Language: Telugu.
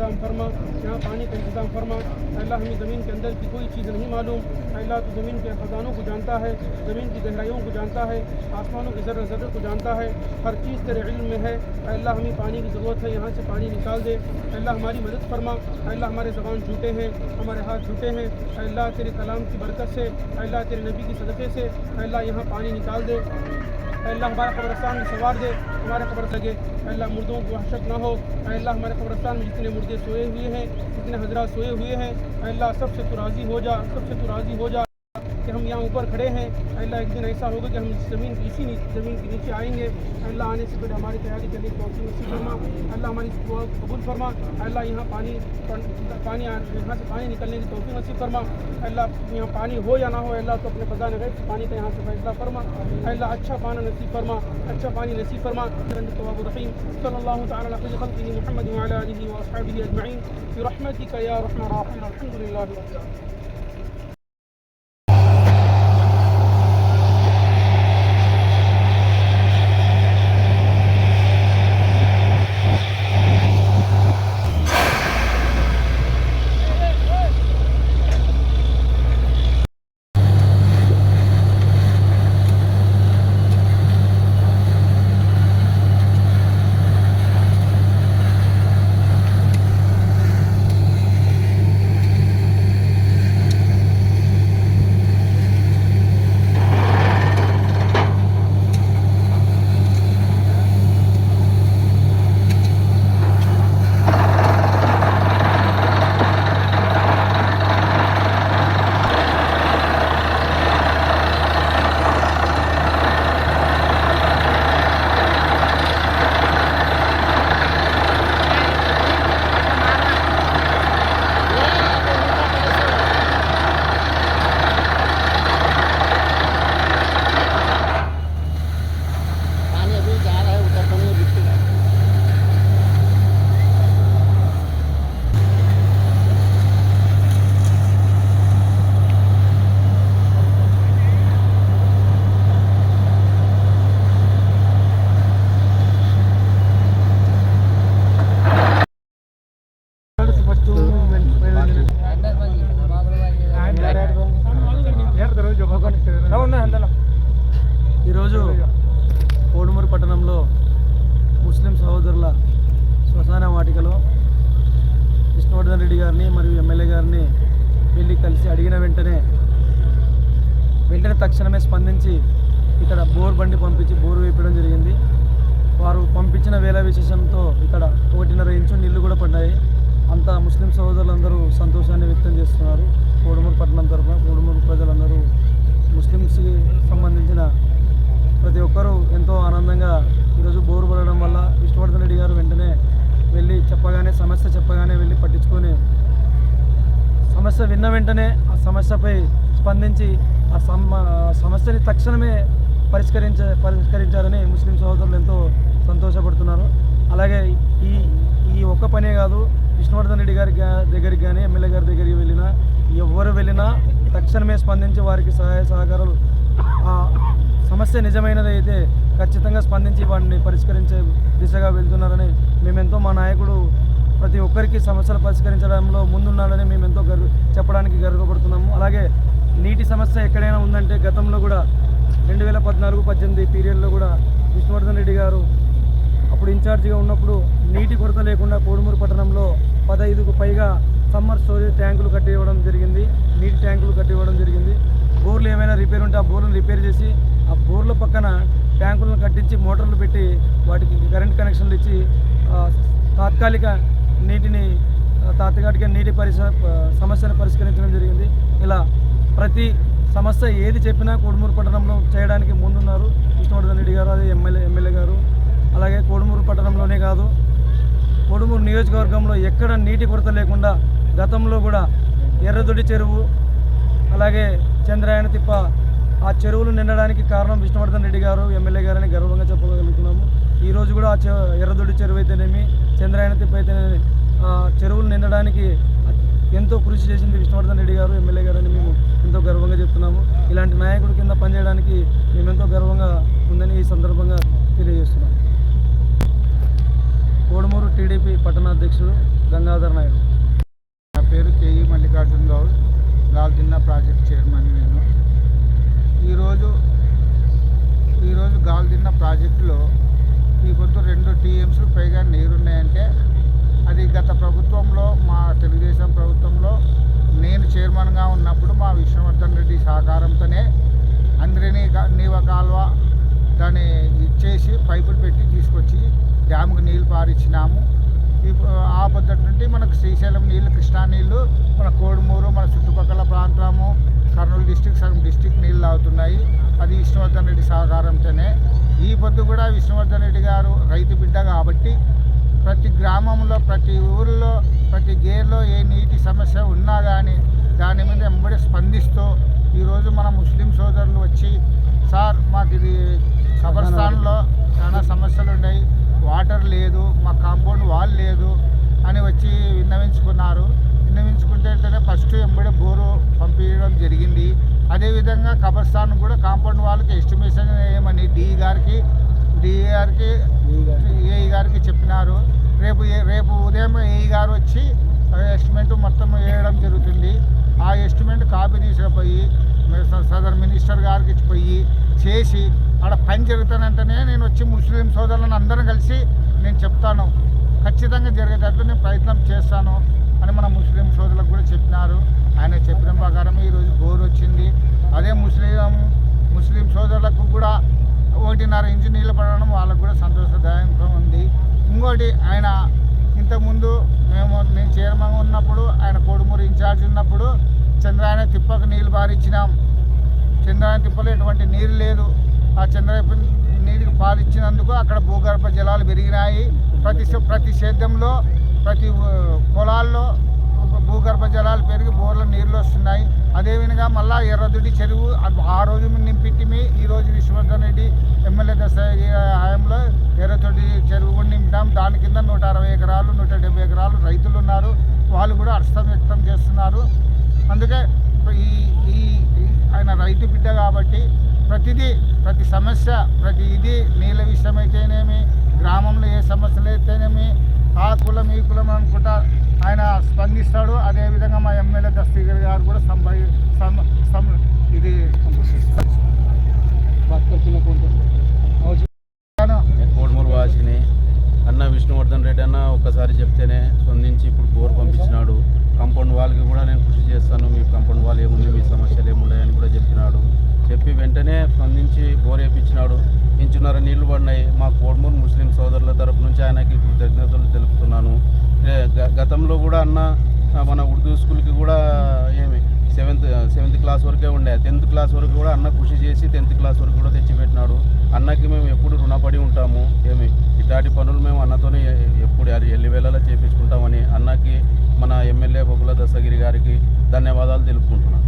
انتظام فرما، یہاں پانی کا انتظام فرما۔ اللہ ہمیں زمین کے اندر کی کوئی چیز نہیں معلوم۔ اللہ تو زمین کے خزانوں کو جانتا ہے، زمین کی گہرائیوں کو جانتا ہے، آسمانوں کے ذرہ ذرہ کو جانتا ہے۔ ہر چیز تیرے علم میں ہے۔ اللہ، ہمیں پانی کی ضرورت ہے، یہاں سے پانی نکال دے۔ اللہ، ہماری مدد فرما۔ اللہ، ہمارے زبان جھوٹے ہیں، ہمارے ہاتھ جھوٹے ہیں۔ اللہ، تیرے کلام کی برکت سے اللہ، تیرے نبی کی صدقے سے اللہ، یہاں پانی نکال دے۔ اے اللہ ہمارا قبرستان میں سوار دے، ہمارے قبر لگے اے اللہ مردوں کو وحشت نہ ہو۔ اے اللہ ہمارے قبرستان میں جتنے مردے سوئے ہوئے ہیں، جتنے حضرات سوئے ہوئے ہیں، اے اللہ سب سے تو راضی ہو جا، سب سے تو راضی ہو جا۔ یہاں اوپر کھڑے ہیں۔ اللہ ایک دن ایسا ہوگا کہ ہم زمین، اسی زمین کے نیچے آئیں گے۔ اللہ آنے سے پہلے ہماری تیاری کرنے کی پہنچی نصیب فرما۔ اللہ ہماری دعا قبول فرما۔ اللہ یہاں پانی پانی یہاں سے پانی نکلنے کی توفیق نصیب فرما۔ اللہ یہاں پانی ہو یا نہ ہو، اللہ تو اپنے پتہ غیر پانی کا یہاں سے فیصلہ فرما۔ اللہ اچھا پانی نصیب فرما اچھا پانی نصیب فرما۔ التواب الرحیم۔ صلی اللہ تعالیٰ علیہ محمد وعلى آله وأصحابه أجمعين برحمتك يا الحمد لله నుంచి ఇక్కడ బోర్ బండి పంపించి బోరు వేయడం జరిగింది. వారు పంపించిన వేల విశేషంతో ఇక్కడ ఒకటిన్నర ఇంచు నీళ్ళు కూడా పడ్డాయి. అంతా ముస్లిం సహోదరులందరూ సంతోషాన్ని వ్యక్తం చేస్తున్నారు. కోడుమూరు పట్టణం తరఫున కోడుమూరు ప్రజలందరూ ముస్లిమ్స్కి సంబంధించిన ప్రతి ఒక్కరూ ఎంతో ఆనందంగా ఈరోజు బోరు పడడం వల్ల విష్ణువర్ధన్ రెడ్డి గారు వెంటనే వెళ్ళి చెప్పగానే సమస్య చెప్పగానే వెళ్ళి పట్టించుకొని సమస్య విన్న వెంటనే ఆ సమస్యపై స్పందించి ఆ ఆ సమస్యని తక్షణమే పరిష్కరించ పరిష్కరించారని ముస్లిం సహోదరులు ఎంతో సంతోషపడుతున్నారు. అలాగే ఈ ఈ ఒక్క పనే కాదు విష్ణువర్ధన్ రెడ్డి గారి దగ్గరికి కానీ ఎమ్మెల్యే గారి దగ్గరికి వెళ్ళినా ఎవరు వెళ్ళినా తక్షణమే స్పందించి వారికి సహాయ సహకారాలు ఆ సమస్య నిజమైనదైతే ఖచ్చితంగా స్పందించి వాటిని పరిష్కరించే దిశగా వెళ్తున్నారని మేమెంతో మా నాయకుడు ప్రతి ఒక్కరికి సమస్యలు పరిష్కరించడంలో ముందున్నాడని మేము ఎంతో గర్వ చెప్పడానికి గర్వపడుతున్నాము. అలాగే నీటి సమస్య ఎక్కడైనా ఉందంటే గతంలో కూడా రెండు వేల పద్నాలుగు పద్దెనిమిది పీరియడ్లో కూడా విష్ణువర్ధన్ రెడ్డి గారు అప్పుడు ఇన్ఛార్జిగా ఉన్నప్పుడు నీటి కొరత లేకుండా కోడుమూరు పట్టణంలో పదహైదుకు పైగా సమ్మర్ స్టోరేజ్ ట్యాంకులు కట్టి ఇవ్వడం జరిగింది. నీటి ట్యాంకులు కట్టి ఇవ్వడం జరిగింది. బోర్లు ఏమైనా రిపేర్ ఉంటే ఆ బోర్లను రిపేర్ చేసి ఆ బోర్ల పక్కన ట్యాంకులను కట్టించి మోటార్లు పెట్టి వాటికి కరెంట్ కనెక్షన్లు ఇచ్చి తాత్కాలిక నీటిని తాతగాటిగా నీటి పరిస సమస్యను పరిష్కరించడం జరిగింది. ఇలా ప్రతి సమస్య ఏది చెప్పినా కోడుమూరు పట్టణంలో చేయడానికి ముందున్నారు. విష్ణువర్ధన్ రెడ్డి గారు అదే ఎమ్మెల్యే ఎమ్మెల్యే గారు. అలాగే కోడుమూరు పట్టణంలోనే కాదు కోడుమూరు నియోజకవర్గంలో ఎక్కడ నీటి కొరత లేకుండా గతంలో కూడా ఎర్రదొడి చెరువు అలాగే చంద్రాయణ తిప్ప ఆ చెరువులు నిండడానికి కారణం విష్ణువర్ధన్ రెడ్డి గారు ఎమ్మెల్యే గారని గర్వంగా చెప్పగలుగుతున్నాము. ఈరోజు కూడా ఆ చె ఎర్రదొడి చెరువు అయితేనేమి చంద్రాయణ తిప్ప అయితేనేమి ఆ చెరువులు నిండడానికి ఎంతో కృషి చేసింది విష్ణువర్ధన్ రెడ్డి గారు ఎమ్మెల్యే గారని మేము ఎంతో గర్వంగా చెప్తున్నాము. ఇలాంటి నాయకుడి కింద పనిచేయడానికి మేము ఎంతో గర్వంగా ఉందని ఈ సందర్భంగా తెలియజేస్తున్నాం. కోడమూరు టీడీపీ పట్టణాధ్యక్షుడు గంగాధర్ నాయుడు. నా పేరు K E Mallikarjuna Goud project chairman నేను. ఈరోజు ఈరోజు గాల్దిన్న ప్రాజెక్టులో ఈ పొద్దు రెండు టీఎంస్ పైగా నీరున్నాయంటే అది గత ప్రభుత్వంలో మా తెలుగుదేశం ప్రభుత్వంలో నేను చైర్మన్గా ఉన్నప్పుడు మా విష్ణువర్ధన్ రెడ్డి సహకారంతోనే అందరినీ నీవ కాలువ దాన్ని ఇచ్చేసి పైపులు పెట్టి తీసుకొచ్చి డ్యామ్కి నీళ్ళు పారిచ్చినాము. ఈ ఆ పద్ధతి నుండి మనకు శ్రీశైలం నీళ్ళు కృష్ణా నీళ్ళు మన కోడుమూరు మన చుట్టుపక్కల ప్రాంతము కర్నూలు డిస్టిక్ సగం డిస్టిక్ నీళ్ళు అవుతున్నాయి అది విష్ణువర్ధన్ రెడ్డి సహకారంతోనే ఈ పొద్దు కూడా విష్ణువర్ధన్ రెడ్డి గారు రైతు బిడ్డ కాబట్టి ప్రతి గ్రామంలో ప్రతి ఊరిలో ప్రతి గేర్లో ఏ నీటి సమస్య ఉన్నా కానీ దాని మీద ఎంబడి స్పందిస్తూ ఈరోజు మన ముస్లిం సోదరులు వచ్చి సార్ మాకు ఇది కబర్స్థాన్లో చాలా సమస్యలు ఉన్నాయి వాటర్ లేదు మా కాంపౌండ్ వాల్ లేదు అని వచ్చి విన్నవించుకున్నారు. విన్నవించుకుంటే ఏంటంటే ఫస్ట్ ఎంబడి బోరు పంపించడం జరిగింది. అదేవిధంగా కబర్స్థాన్ కూడా కాంపౌండ్ వాళ్ళకి ఎస్టిమేషన్ ఏమని డిఈ గారికి డి గారికి ఏఈ గారికి చెప్పినారు. రేపు రేపు ఉదయం ఏఈ గారు వచ్చి ఎస్టిమేట్ మొత్తం వేయడం జరుగుతుంది. ఆ ఎస్టిమేట్ కాపీ తీసుకుపోయి సదర్ మినిస్టర్ గారికి పోయి చేసి ఆడ పని జరుగుతానంటేనే నేను వచ్చి ముస్లిం సోదరులను అందరం కలిసి నేను చెప్తాను. ఖచ్చితంగా జరిగేటట్లు నేను ప్రయత్నం చేస్తాను. అని మన ముస్లిం సోదరులకు కూడా చెప్పినారు. ఆయన చెప్పిన ప్రకారం ఈరోజు బోర్ వచ్చింది. అదే ముస్లిం ముస్లిం సోదరులకు కూడా ఒకటిన్నర ఇంచు నీళ్ళు పడడం వాళ్ళకు కూడా సంతోషదాయకంగా ఉంది. ఇంకోటి ఆయన ఇంతకుముందు మేము నేను చైర్మన్ ఉన్నప్పుడు ఆయన కోడుమూరు ఇన్ఛార్జ్ ఉన్నప్పుడు చంద్రాయన తిప్పకు నీళ్ళు పారిచ్చినాం. చంద్రాయన తిప్పలో ఎటువంటి నీరు లేదు. ఆ చంద్రాయన నీటికి పారిచ్చినందుకు అక్కడ భూగర్భ జలాలు పెరిగినాయి. ప్రతి ప్రతి సేద్యంలో ప్రతి పొలాల్లో భూగర్భ జలాలు పెరిగి బోర్ల నీళ్ళు వస్తున్నాయి. అదేవిధంగా మళ్ళా ఎర్రదుడి చెరువు ఆ రోజు నింపిట్టిమి ఈ రోజు విశ్వవర్ధన్ రెడ్డి ఎమ్మెల్యే దశ హయాంలో ఎర్రదుడి చెరువు కూడా నింపాం దాని కింద నూట అరవై ఎకరాలు నూట డెబ్బై ఎకరాలు రైతులు ఉన్నారు. వాళ్ళు కూడా అర్థం వ్యక్తం చేస్తున్నారు. అందుకే ఈ ఈ ఈ ఆయన రైతు బిడ్డ కాబట్టి ప్రతిదీ ప్రతి సమస్య ప్రతి ఇది నీళ్ళ విషయం అయితేనేమి గ్రామంలో ఏ సమస్యలు అయితేనేమి ఆ కులం ఈ కులం అనుకుంటా ఆయన స్పందిస్తాడు. అదేవిధంగా మా ఎమ్మెల్యే దస్తగిరి గారు కూడా సంభ సం- ఇది నేను వాసిని అన్న విష్ణువర్ధన్ రెడ్డి అన్న ఒక్కసారి చెప్తేనే స్పందించి ఇప్పుడు బోర్ పంపించినాడు. కాంపౌండ్ వాళ్ళకి కూడా నేను కృషి చేస్తాను. మీ కంపౌండ్ వాళ్ళు ఏముంది మీ సమస్యలు ఏముండయని కూడా చెప్పినాడు. చెప్పి వెంటనే స్పందించి బోర్ వేయించినాడు ఇంచున్నర నీళ్ళు పడినాయి. మా కోడుమూరు ముస్లిం సోదరుల తరపు నుంచి ఆయనకి కృతజ్ఞతలు గతంలో కూడా అన్న మన ఉర్దూ స్కూల్కి కూడా ఏమి సెవెంత్ సెవెంత్ క్లాస్ వరకే ఉండే. టెన్త్ క్లాస్ వరకు కూడా అన్న కృషి చేసి టెన్త్ క్లాస్ వరకు కూడా తెచ్చిపెట్టినాడు. అన్నకి మేము ఎప్పుడు రుణపడి ఉంటాము ఏమి? ఇట్లాంటి పనులు మేము అన్నతోనే ఎప్పుడు అది ఎల్లి వేళలా చేపించుకుంటామని అన్నకి మన ఎమ్మెల్యే బొగుల దశగిరి గారికి ధన్యవాదాలు తెలుపుకుంటున్నాను.